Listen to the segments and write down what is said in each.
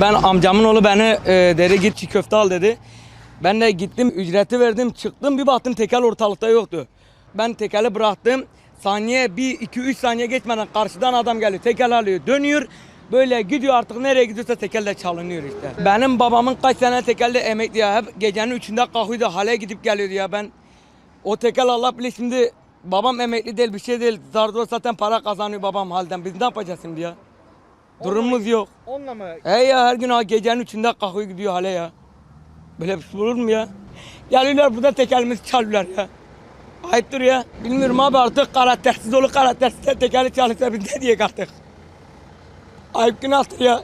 Ben amcamın oğlu beni e, dedi git çiğ köfte al dedi. Ben de gittim ücreti verdim çıktım bir baktım tekel ortalıkta yoktu. Ben tekeli bıraktım. Saniye 1 2 3 saniye geçmeden karşıdan adam geliyor. Tekel alıyor dönüyor. Böyle gidiyor artık nereye gidiyorsa tekelle çalınıyor işte. Benim babamın kaç sene tekelde emekli ya. Hep gecenin üçünde kalkıyordu hale gidip geliyordu ya ben. O tekel Allah bilir şimdi babam emekli değil bir şey değil. Zardo zaten para kazanıyor babam halden. Biz ne yapacağız şimdi ya? Durumumuz yok. Onunla mı? He ya her gün ha gecenin üçünde kalkıyor gidiyor hale ya. Böyle bir şey olur mu ya? Geliyorlar burada tekelimizi çalıyorlar ya. Ayıptır ya. Bilmiyorum abi artık karaktersiz olur karaktersiz de tekeli çalışsa biz ne diyek artık. Ayıp günahtır ya.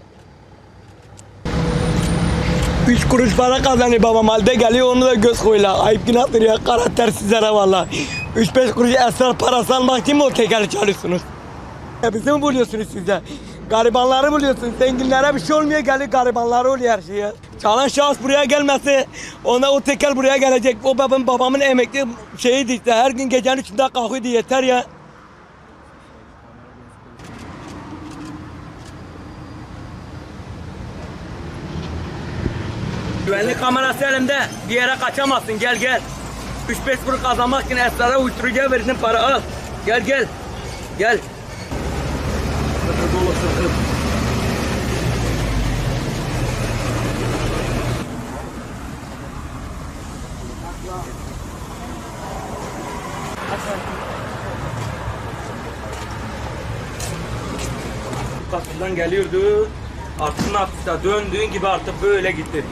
Üç kuruş para kazanıyor babam halde geliyor onu da göz koyla. Ayıp günahtır ya karaktersizlere valla. Üç beş kuruş esrar parası almak için mi o tekeli çalışıyorsunuz? Ya bizi mi buluyorsunuz siz de? Garibanları buluyorsunuz. Zenginlere bir şey olmuyor geliyor garibanlara oluyor her şey ya. Çalan şahıs buraya gelmesi, ona o tekel buraya gelecek. O babam babamın emekli şeyiydi işte. Her gün gecenin üçünde kalkıyordu yeter ya. Güvenlik kamerası elimde. Bir yere kaçamazsın. Gel gel. 3-5 kuruş kazanmak için esrara uyuşturucuya verirsin para al. Gel gel. Gel. Kapıdan geliyordu. Artık yaptı? Döndüğün gibi artık böyle gitti.